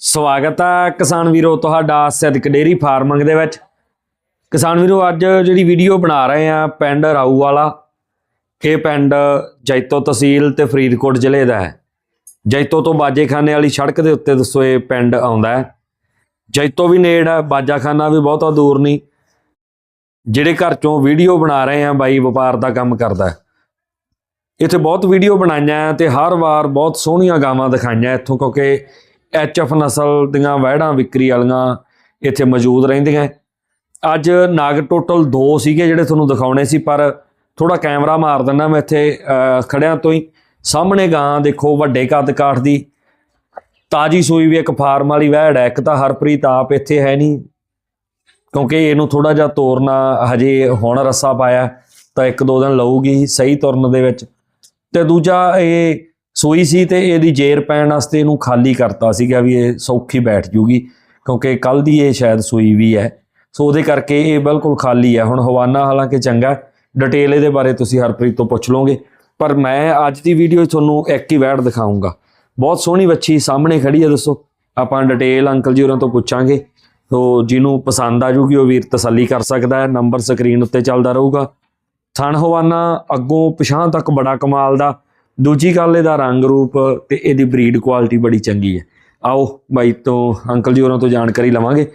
ਸਵਾਗਤ ਹੈ ਕਿਸਾਨ ਵੀਰੋ ਤੁਹਾਡਾ ਸਿੱਧਕ ਡੇਰੀ ਫਾਰਮਿੰਗ ਦੇ ਵਿੱਚ। ਕਿਸਾਨ ਵੀਰੋ, ਅੱਜ ਜਿਹੜੀ ਵੀਡੀਓ ਬਣਾ ਰਹੇ ਆ ਪਿੰਡ ਰਾਊ ਵਾਲਾ ਇਹ ਪਿੰਡ ਜੈਤੋ ਤਹਿਸੀਲ ਤੇ ਫਰੀਦਕੋਟ ਜ਼ਿਲ੍ਹੇ ਦਾ ਹੈ। ਜੈਤੋ ਤੋਂ ਬਾਜੇਖਾਨੇ ਵਾਲੀ ਸੜਕ ਦੇ ਉੱਤੇ ਦੱਸੋ ਇਹ ਪਿੰਡ ਆਉਂਦਾ ਹੈ। ਜੈਤੋ ਵੀ ਨੇੜ ਹੈ, ਬਾਜਾਖਾਨਾ ਵੀ ਬਹੁਤਾ ਦੂਰ ਨਹੀਂ। ਜਿਹੜੇ ਘਰ ਚੋਂ ਵੀਡੀਓ ਬਣਾ ਰਹੇ ਆ, ਬਾਈ ਵਪਾਰ ਦਾ ਕੰਮ ਕਰਦਾ ਇੱਥੇ ਬਹੁਤ ਵੀਡੀਓ ਬਣਾਈਆਂ ਤੇ ਹਰ ਵਾਰ ਬਹੁਤ ਸੋਹਣੀਆਂ ਗਾਵਾਂ ਦਿਖਾਈਆਂ ਇੱਥੋਂ, ਕਿਉਂਕਿ ਐਚਐਫ ਨਸਲ ਦੀਆਂ ਵਹਿੜਾਂ ਵਿਕਰੀ ਵਾਲੀਆਂ ਇੱਥੇ ਮੌਜੂਦ ਰਹਿੰਦੀਆਂ ਅੱਜ ਨਾਗ ਟੋਟਲ ਦੋ ਸੀਗੇ ਜਿਹੜੇ ਤੁਹਾਨੂੰ ਦਿਖਾਉਣੇ ਸੀ ਪਰ ਥੋੜਾ ਕੈਮਰਾ ਮਾਰ ਦਿੰਦਾ ਮੈਂ ਇੱਥੇ ਅਹ, ਖੜਿਆਂ ਤੋਂ ਹੀ। ਸਾਹਮਣੇ ਗਾਂ ਦੇਖੋ ਵੱਡੇ ਕੱਦ ਕਾਠ ਦੀ। ਤਾਜੀ ਸੂਈ ਵੀ ਇੱਕ ਫਾਰਮ ਵਾਲੀ ਵਹਿੜ ਹੈ ਇੱਕ ਤਾਂ ਹਰਪ੍ਰੀਤ ਆਪ ਇੱਥੇ ਹੈ ਨਹੀਂ ਕਿਉਂਕਿ ਇਹਨੂੰ ਥੋੜਾ ਜਿਹਾ ਤੋਰਨਾ ਹਜੇ ਹੁਣ ਰੱਸਾ ਪਾਇਆ ਤਾਂ ਇੱਕ ਦੋ ਦਿਨ ਲਊਗੀ ਸਹੀ ਤੁਰਨ ਦੇ ਵਿੱਚ। ਤੇ ਦੂਜਾ ਇਹ ਸੂਈ ਸੀ ਤੇ ਇਹਦੀ ਜੇਰ ਪੈਣ ਵਾਸਤੇ ਇਹਨੂੰ ਖਾਲੀ ਕਰਤਾ ਸੀਗਾ ਵੀ ਇਹ ਸੌਖੀ ਬੈਠ ਜੂਗੀ, ਕਿਉਂਕਿ ਕੱਲ ਦੀ ਇਹ ਸ਼ਾਇਦ ਸੂਈ ਵੀ ਹੈ। ਸੋ ਉਹਦੇ ਕਰਕੇ ਇਹ ਬਿਲਕੁਲ ਖਾਲੀ ਹੈ। ਹੁਣ ਹਵਾਨਾ ਹਾਲਾਂਕਿ ਚੰਗਾ ਡਿਟੇਲ ਇਹਦੇ ਬਾਰੇ ਤੁਸੀਂ ਹਰਪ੍ਰੀਤ ਤੋਂ ਪੁੱਛ ਲਓਗੇ। ਪਰ ਮੈਂ ਅੱਜ ਦੀ ਵੀਡੀਓ ਤੁਹਾਨੂੰ ਇੱਕ ਹੀ ਵੈੜ ਦਿਖਾਉਂਗਾ ਬਹੁਤ ਸੋਹਣੀ ਬੱਚੀ ਸਾਹਮਣੇ ਖੜੀ ਹੈ ਦੱਸੋ। ਆਪਾਂ ਡਿਟੇਲ ਅੰਕਲ ਜੀ ਉਹਨਾਂ ਤੋਂ ਪੁੱਛਾਂਗੇ। ਤੋ ਜਿਹਨੂੰ ਪਸੰਦ ਆ ਜੂਗੀ, ਉਹ ਵੀਰ ਤਸੱਲੀ ਕਰ ਸਕਦਾ ਹੈ। ਨੰਬਰ ਸਕਰੀਨ ਉੱਤੇ ਚੱਲਦਾ ਰਹੂਗਾ। ਥਣ ਹਵਾਨਾ ਅੱਗੋਂ ਪਛਾਂ ਤੱਕ ਬੜਾ ਕਮਾਲ ਦਾ ਦੂਜੀ ਗੱਲ ਇਹਦਾ ਰੰਗ ਰੂਪ ਤੇ ਇਹਦੀ ਬਰੀਡ ਕੁਆਲਿਟੀ ਬੜੀ ਚੰਗੀ ਹੈ। ਆਓ ਬਾਈ ਤੋਂ ਅੰਕਲ ਜੀ ਹੋਰਾਂ ਤੋਂ ਜਾਣਕਾਰੀ ਲਵਾਂਗੇ।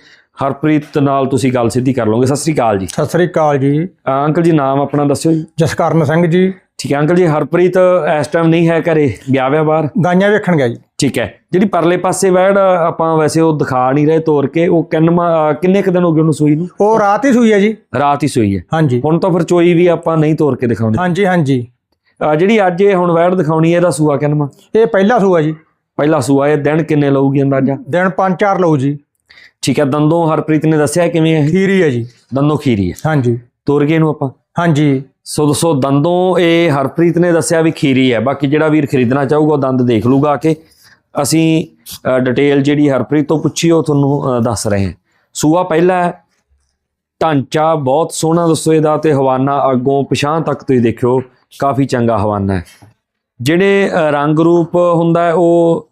ਹਰਪ੍ਰੀਤ ਨਾਲ ਤੁਸੀਂ ਗੱਲ ਸਿੱਧੀ ਕਰ ਲਓਗੇ। ਸਤਿ ਸ੍ਰੀ ਅਕਾਲ ਜੀ। ਸਤਿ ਸ੍ਰੀ ਅਕਾਲ ਜੀ। ਅੰਕਲ ਜੀ ਨਾਮ ਆਪਣਾ ਦੱਸਿਓ ਜੀ। ਜਸਕਰਨ ਸਿੰਘ ਜੀ। ਠੀਕ ਹੈ ਅੰਕਲ ਜੀ ਹਰਪ੍ਰੀਤ ਇਸ ਟਾਈਮ ਨਹੀਂ ਹੈ ਘਰੇ। ਗਿਆ ਵਿਆ ਬਾਹਰ? ਗਾਈਆਂ ਵੇਖਣ ਗਿਆ ਜੀ। ਠੀਕ ਹੈ ਜਿਹੜੀ ਪਰਲੇ ਪਾਸੇ ਵੈੜ ਆਪਾਂ ਵੈਸੇ ਉਹ ਦਿਖਾ ਨਹੀਂ ਰਹੇ ਤੋਰ ਕੇ ਉਹ ਕਿੰਨਵਾਂ ਕਿੰਨੇ ਕੁ ਦਿਨ ਹੋ ਗਏ ਉਹਨੂੰ ਸੂਈ ਨੂੰ? ਉਹ ਰਾਤ ਹੀ ਸੂਈ ਹੈ ਜੀ। ਰਾਤ ਹੀ ਸੂਈ ਹੈ। ਹਾਂਜੀ। ਹੁਣ ਤਾਂ ਫਿਰ ਚੋਈ ਵੀ ਆਪਾਂ ਨਹੀਂ ਤੋਰ ਕੇ ਦਿਖਾਉਂਦੇ। ਹਾਂਜੀ ਹਾਂਜੀ। ਜਿਹੜੀ ਅੱਜ ਇਹ ਹੁਣ ਵੈੜ ਦਿਖਾਉਣੀ ਹੈ ਇਹਦਾ ਸੂਆ ਕਿੰਨਵਾਂ ਇਹ ਪਹਿਲਾ ਸੂਆ ਜੀ। ਪਹਿਲਾ ਸੂਆ ਇਹ ਦਿਨ ਕਿੰਨੇ ਲਊਗੀ ਅੰਦਾਜ਼ਾ? ਦਿਨ ਪੰਜ ਚਾਰ ਲਓ ਜੀ। ਠੀਕ ਹੈ ਦੰਦੋਂ ਹਰਪ੍ਰੀਤ ਨੇ ਦੱਸਿਆ ਕਿਵੇਂ ਹੈ ਖੀਰੀ ਹੈ ਜੀ। ਦੰਦੋਂ ਖੀਰੀ ਹੈ। ਹਾਂਜੀ। ਤੋਰ ਗਏ ਨੂੰ ਆਪਾਂ? ਹਾਂਜੀ। ਸੋ ਦੋਸਤੋ ਦੰਦੋਂ ਇਹ ਹਰਪ੍ਰੀਤ ਨੇ ਦੱਸਿਆ ਵੀ ਖੀਰੀ ਹੈ। ਬਾਕੀ ਜਿਹੜਾ ਵੀਰ ਖਰੀਦਣਾ ਚਾਹੂਗਾ ਉਹ ਦੰਦ ਦੇਖ ਲੂਗਾ ਆ ਕੇ। ਅਸੀਂ ਡਿਟੇਲ ਜਿਹੜੀ ਹਰਪ੍ਰੀਤ ਤੋਂ ਪੁੱਛੀ ਉਹ ਤੁਹਾਨੂੰ ਦੱਸ ਰਹੇ ਹਾਂ। ਸੂਆ ਪਹਿਲਾ ਹੈ। ਢਾਂਚਾ ਬਹੁਤ ਸੋਹਣਾ ਦੱਸੋ ਇਹਦਾ ਤੇ ਹਵਾਨਾ ਅੱਗੋਂ ਪਛਾਂ ਤੱਕ ਤੁਸੀਂ ਦੇਖਿਓ। ਕਾਫੀ ਚੰਗਾ ਹਵਾਨਾ ਹੈ। ਜਿਹੜੇ ਰੰਗ ਰੂਪ ਹੁੰਦਾ ਹੈ, ਉਹ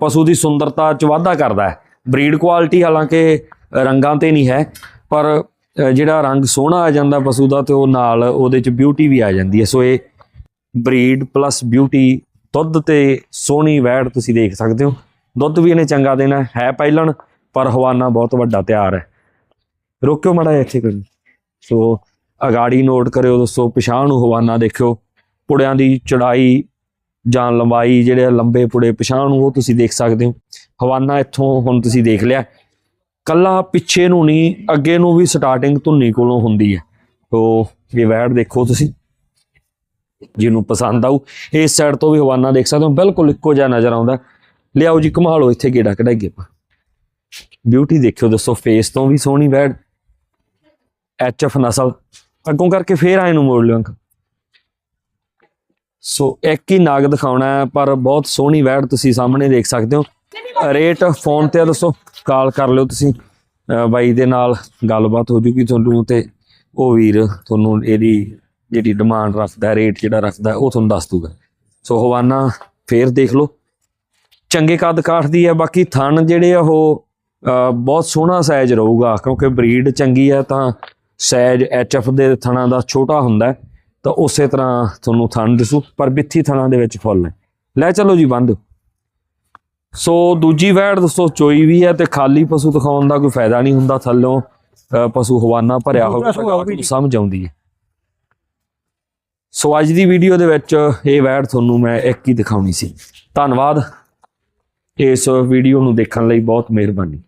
ਪਸ਼ੂ ਦੀ ਸੁੰਦਰਤਾ ਚ ਵਾਧਾ ਕਰਦਾ ਹੈ। ਬਰੀਡ ਕੁਆਲਿਟੀ ਹਾਲਾਂਕਿ ਰੰਗਾਂ ਤੇ ਨਹੀਂ ਹੈ, ਪਰ ਜਿਹੜਾ ਰੰਗ ਸੋਹਣਾ ਆ ਜਾਂਦਾ ਪਸ਼ੂ ਦਾ ਤੇ ਉਹ ਨਾਲ ਉਹਦੇ ਚ ਬਿਊਟੀ ਵੀ ਆ ਜਾਂਦੀ ਹੈ। ਸੋ ਇਹ ਬਰੀਡ ਪਲੱਸ ਬਿਊਟੀ ਦੁੱਧ ਤੇ ਸੋਹਣੀ ਵੈੜ ਤੁਸੀਂ ਦੇਖ ਸਕਦੇ ਹੋ। ਦੁੱਧ ਵੀ ਇਹਨੇ ਚੰਗਾ ਦੇਣਾ ਹੈ। ਹੈ ਪਹਿਲਣ ਪਰ ਹਵਾਨਾ ਬਹੁਤ ਵੱਡਾ ਤਿਆਰ ਹੈ। ਰੋਕਿਓ ਮੜਾ ਇੱਥੇ ਕੋਈ। ਸੋ ਅਗਾੜੀ ਨੋਟ ਕਰਿਓ ਦੋਸਤੋ, ਪਛਾਣ ਨੂੰ ਹਵਾਨਾ ਦੇਖਿਓ। ਪੁੜਿਆਂ ਦੀ ਚੜਾਈ ਜਾਂ ਲੰਬਾਈ ਜਿਹੜੇ ਲੰਬੇ ਪੁੜੇ, ਪਛਾਣ ਨੂੰ ਉਹ ਤੁਸੀਂ ਦੇਖ ਸਕਦੇ ਹੋ। ਹਵਾਨਾ ਇੱਥੋਂ ਹੁਣ ਤੁਸੀਂ ਦੇਖ ਲਿਆ। ਕੱਲਾ ਪਿੱਛੇ ਨੂੰ ਨਹੀਂ, ਅੱਗੇ ਨੂੰ ਵੀ ਸਟਾਰਟਿੰਗ ਧੁੰਨੀ ਕੋਲੋਂ ਹੁੰਦੀ ਹੈ। ਤੋ ਇਹ ਵੈੜ ਦੇਖੋ ਤੁਸੀਂ, ਜਿਹਨੂੰ ਪਸੰਦ ਆਊ। ਇਸ ਸਾਈਡ ਤੋਂ ਵੀ ਹਵਾਨਾ ਦੇਖ ਸਕਦੇ ਹੋ, ਬਿਲਕੁਲ ਇੱਕੋ ਜਿਹਾ ਨਜ਼ਰ ਆਉਂਦਾ। ਲਿਆਓ ਜੀ ਕਮਾ ਇੱਥੇ ਗੇੜਾ ਕਢਾਈਏ ਆਪਾਂ। ਬਿਊਟੀ ਦੇਖਿਓ ਦੱਸੋ ਫੇਸ ਤੋਂ ਵੀ ਸੋਹਣੀ ਵੈੜ। ਐਚਐਫ ਨਸਲ। ਅੱਗੋਂ ਕਰਕੇ ਫੇਰ ਆਏ ਨੂੰ ਮੋੜ ਲਿਓ ਅੰਕ। ਸੋ ਇੱਕ ਹੀ ਨਾਗ ਦਿਖਾਉਣਾ ਹੈ, ਪਰ ਬਹੁਤ ਸੋਹਣੀ ਵੈੜ ਤੁਸੀਂ ਸਾਹਮਣੇ ਦੇਖ ਸਕਦੇ ਹੋ। ਰੇਟ ਫੋਨ ਤੇ ਦੱਸੋ, ਕਾਲ ਕਰ ਲਿਓ ਤੁਸੀਂ। ਬਾਈ ਦੇ ਨਾਲ ਗੱਲਬਾਤ ਹੋ ਜੂਗੀ ਤੁਹਾਨੂੰ ਤੇ ਉਹ ਵੀਰ ਤੁਹਾਨੂੰ ਇਹਦੀ ਜਿਹੜੀ ਡਿਮਾਂਡ ਰੱਖਦਾ, ਰੇਟ ਜਿਹੜਾ ਰੱਖਦਾ, ਉਹ ਤੁਹਾਨੂੰ ਦੱਸ ਦੂਗਾ। ਸੋ ਹਵਾਨਾ, ਫੇਰ ਦੇਖ ਲਓ। ਚੰਗੇ ਕੱਦ ਕਾਠ ਦੀ ਹੈ, ਬਾਕੀ ਥਣ ਜਿਹੜੇ ਆ ਉਹ ਬਹੁਤ ਸੋਹਣਾ ਸਾਈਜ਼ ਰਹੂਗਾ, ਕਿਉਂਕਿ ਬਰੀਡ ਚੰਗੀ ਹੈ ਤਾਂ ਸਾਈਜ਼ ਐਚਐਫ ਦੇ ਥਣਾਂ ਦਾ ਛੋਟਾ ਹੁੰਦਾ ਤਾਂ ਉਸੇ ਤਰ੍ਹਾਂ ਤੁਹਾਨੂੰ ਥਣ ਦਿਸੂ ਪਰ ਬਿੱਥੀ ਥਣਾਂ ਦੇ ਵਿੱਚ ਫੁੱਲ ਹੈ ਲੈ ਚਲੋ ਜੀ ਬੰਦ ਸੋ ਦੂਜੀ ਵੈੜ ਦੋਸਤੋ ਚੋਈ ਵੀ ਹੈ ਤੇ ਖਾਲੀ ਪਸ਼ੂ ਦਿਖਾਉਣ ਦਾ ਕੋਈ ਫਾਇਦਾ ਨਹੀਂ ਹੁੰਦਾ ਥੱਲੋਂ ਪਸ਼ੂ ਹਵਾਨਾ ਭਰਿਆ ਹੋਵੇ ਸਮਝ ਆਉਂਦੀ ਹੈ। ਸੋ ਅੱਜ ਦੀ ਵੀਡੀਓ ਦੇ ਵਿੱਚ ਇਹ ਵੈੜ ਤੁਹਾਨੂੰ ਮੈਂ ਇੱਕ ਹੀ ਦਿਖਾਉਣੀ ਸੀ। ਧੰਨਵਾਦ। ਇਸ ਵੀਡੀਓ ਨੂੰ ਦੇਖਣ ਲਈ ਬਹੁਤ ਮਿਹਰਬਾਨੀ।